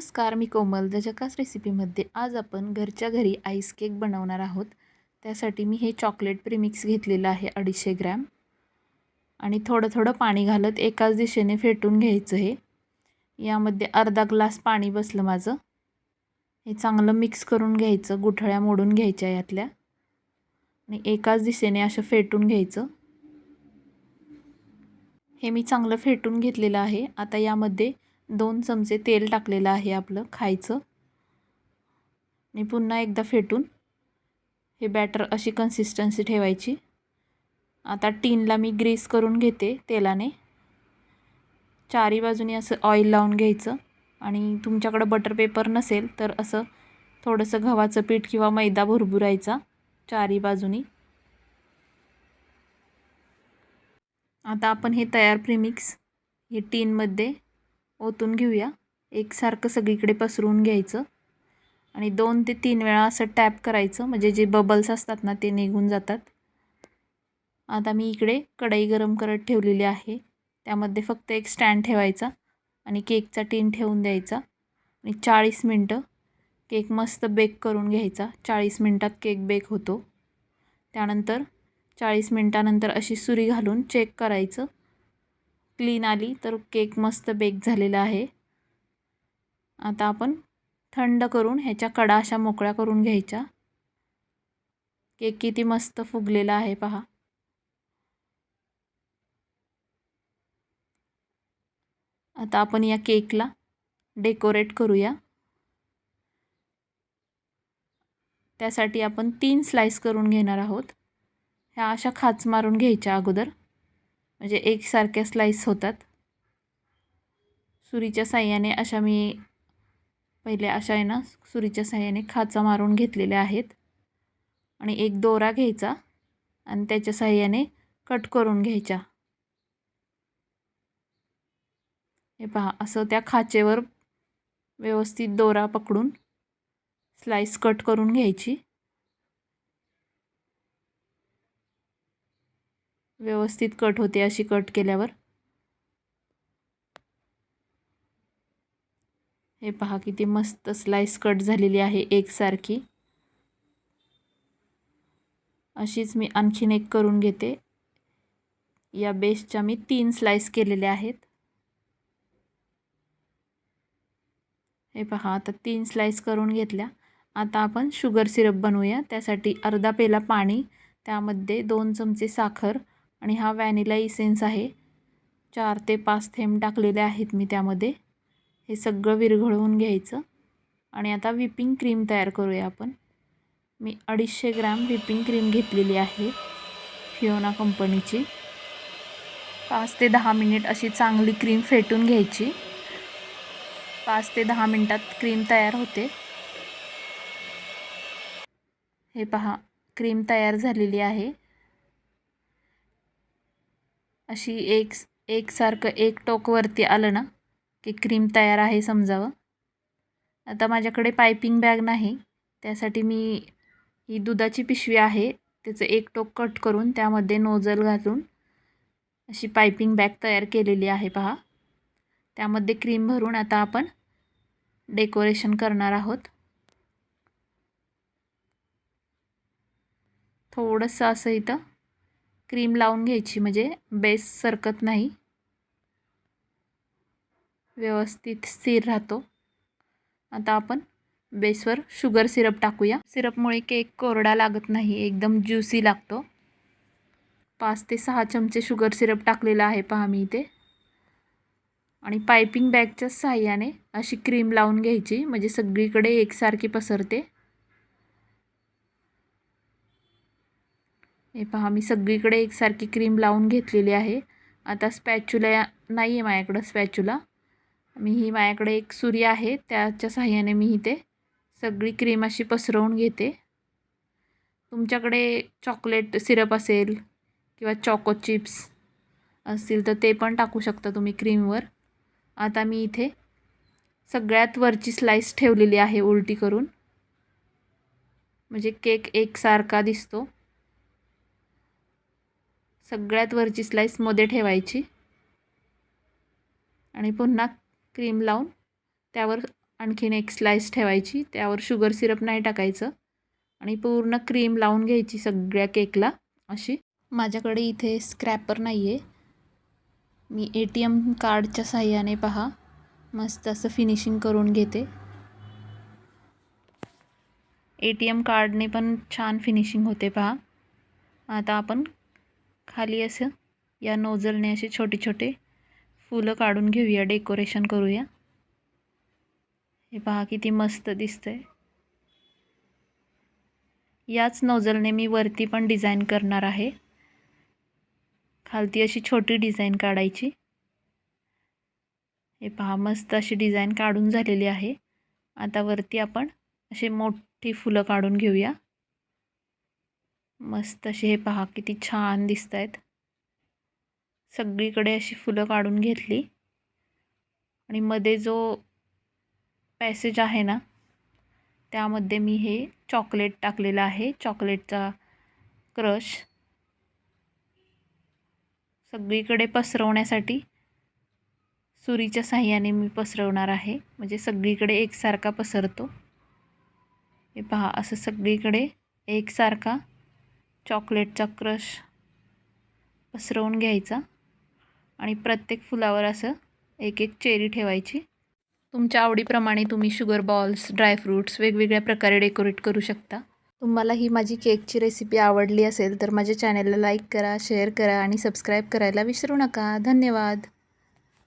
नमस्कार मी कोमल. द जकास रेसिपीमध्ये आज आपण घरच्या घरी आईस केक बनवणार आहोत. त्यासाठी मी हे चॉकलेट प्रीमिक्स घेतलेलं आहे अडीचशे ग्रॅम. आणि थोडं थोडं पाणी घालत एकाच दिशेने फेटून घ्यायचं हे. यामध्ये अर्धा ग्लास पाणी बसलं माझं. हे चांगलं मिक्स करून घ्यायचं गुठळ्या मोडून घ्यायच्या यातल्या. आणि एकाच दिशेने असं फेटून घ्यायचं. हे मी चांगलं फेटून घेतलेलं आहे. आता यामध्ये दोन चमचे तेल टाकलेलं आहे आपलं खायचं. आणि पुन्हा एकदा फेटून हे बॅटर अशी कन्सिस्टन्सी ठेवायची. आता टीनला मी ग्रीस करून घेते तेलाने. चारी बाजूनी असं ऑइल लावून घ्यायचं. आणि तुमच्याकडं बटर पेपर नसेल तर असं थोडंसं गव्हाचं पीठ किंवा मैदा भुरभुरायचा चारी बाजूनी. आता आपण हे तयार प्रिमिक्स हे टीनमध्ये ओतून घेऊया. एकसारखं सगळीकडे पसरवून घ्यायचं. आणि दोन ते तीन वेळा असं टॅप करायचं. म्हणजे जे बबल्स असतात ना ते निघून जातात. आता मी इकडे कढई गरम करत ठेवलेली आहे. त्यामध्ये फक्त एक स्टँड ठेवायचा आणि केकचा टीन ठेवून द्यायचा. आणि चाळीस मिनटं केक मस्त बेक करून घ्यायचा. चाळीस मिनटात केक बेक होतो. त्यानंतर चाळीस मिनटानंतर अशी सुरी घालून चेक करायचं. क्लीन आली तर केक मस्त बेक झालेला आहे. आता आपण थंड करून ह्याच्या कडा अशा मोकळ्या करून घ्यायच्या. केक किती मस्त फुगलेला आहे पहा. आता आपण या केकला डेकोरेट करूया. त्यासाठी आपण तीन स्लाईस करून घेणार आहोत. ह्या अशा खाच मारून घ्यायच्या अगोदर. म्हणजे एकसारख्या स्लाईस होतात. सुरीच्या साह्याने अशा मी पहिले अशा आहे ना सुरीच्या साह्याने खाचा मारून घेतलेल्या आहेत. आणि एक दोरा घ्यायचा आणि त्याच्या साह्याने कट करून घ्यायच्या. हे पहा असं त्या खाचेवर व्यवस्थित दोरा पकडून स्लाईस कट करून घ्यायची. व्यवस्थित कट होते अशी कट केल्यावर? हे पहा किती मस्त स्लाइस कट झालेली आहे एकसारखी. अशीच मी आणखीन एक करून घेते. या बेसच्या मी तीन स्लाइस केलेल्या आहेत. हे पहा आता तीन स्लाइस करून घेतल्या. आता आपण शुगर सिरप बनवूया. त्यासाठी अर्धा पेला पाणी त्यामध्ये दोन चमचे साखर आणि हा व्हॅनिला इसेन्स आहे. चार ते पाच थेंब टाकलेले आहेत मी त्यामध्ये. हे सगळं विरघळवून घ्यायचं. आणि आता विपिंग क्रीम तयार करूया आपण. मी अडीचशे ग्रॅम विपिंग क्रीम घेतलेली आहे फिओना कंपनीची. पाच ते दहा मिनिट अशी चांगली क्रीम फेटून घ्यायची. पाच ते दहा मिनटात क्रीम तयार होते. हे पहा क्रीम तयार झालेली आहे. अशी एक एकसारखं एक टोकवरती आलं ना की क्रीम तयार आहे समजावं. आता माझ्याकडे पायपिंग बॅग नाही त्यासाठी मी ही दुधाची पिशवी आहे त्याचं एक टोक कट करून त्यामध्ये नोजल घालून अशी पायपिंग बॅग तयार केलेली आहे पहा. त्यामध्ये क्रीम भरून आता आपण डेकोरेशन करणार आहोत. थोडंसं असं इथं. क्रीम लावून घ्यायची म्हणजे बेस सरकत नाही. व्यवस्थित स्थिर राहतो. आता आपण बेसवर शुगर सिरप टाकूया. सिरपमुळे केक कोरडा लागत नाही एकदम ज्युसी लागतो. पाच ते सहा चमचे शुगर सिरप टाकलेला आहे पहा मी इथे. आणि पायपिंग बॅगच्या सहाय्याने अशी क्रीम लावून घ्यायची म्हणजे सगळीकडे एकसारखी पसरते. हे पहा मी सगळीकडे एकसारखी क्रीम लावून घेतलेली आहे. आता स्पॅच्युला नाही आहे माझ्याकडं स्पॅच्युला. मी ही माझ्याकडे एक सुरी आहे त्याच्या साह्याने मी इथे सगळी क्रीम अशी पसरवून घेते. तुमच्याकडे चॉकलेट सिरप असेल किंवा चॉको चिप्स असतील तर ते पण टाकू शकता तुम्ही क्रीमवर. आता मी इथे सगळ्यात वरची स्लाईस ठेवलेली आहे उलटी करून. म्हणजे केक एकसारखा दिसतो. सगळ्यात वरची स्लाईसमध्ये ठेवायची. आणि पुन्हा क्रीम लावून त्यावर आणखीन एक स्लाईस ठेवायची. त्यावर शुगर सिरप नाही टाकायचं. आणि पूर्ण क्रीम लावून घ्यायची सगळ्या केकला अशी. माझ्याकडे इथे स्क्रॅपर नाही आहे मी ए टी एम कार्डच्या साह्याने पहा. मस्त असं फिनिशिंग करून घेते. ए टी एम कार्डने पण छान फिनिशिंग होते पहा. आता आपण खाली असं या नोझलने असे छोटे छोटे फुलं काढून घेऊया डेकोरेशन करूया. हे पहा किती मस्त दिसतंय. याच नोझलने मी वरती पण डिझाईन करणार आहे. खालती अशी छोटी डिझाईन काढायची. हे पहा मस्त अशी डिझाईन काढून झालेली आहे. आता वरती आपण असे मोठी फुलं काढून घेऊया. मस्त असे हे पहा किती छान दिसत आहेत सगळीकडे अशी फुलं काढून घेतली. आणि मध्ये जो पॅसेज आहे ना त्यामध्ये मी हे चॉकलेट टाकलेलं आहे. चॉकलेटचा क्रश सगळीकडे पसरवण्यासाठी सुरीच्या साह्याने मी पसरवणार आहे. म्हणजे सगळीकडे एकसारखा पसरतो. हे पहा असं सगळीकडे एकसारखा चॉकलेटचा क्रश पसरवून घ्यायचा आणि प्रत्येक फुलावर असं एक एक चेरी ठेवायची. तुमच्या आवडीप्रमाणे तुम्ही शुगर बॉल्स ड्रायफ्रूट्स वेगवेगळ्या प्रकारे डेकोरेट करू शकता. तुम्हाला ही माझी केकची रेसिपी आवडली असेल तर माझ्या चॅनलला लाईक करा शेअर करा आणि सबस्क्राईब करायला विसरू नका. धन्यवाद.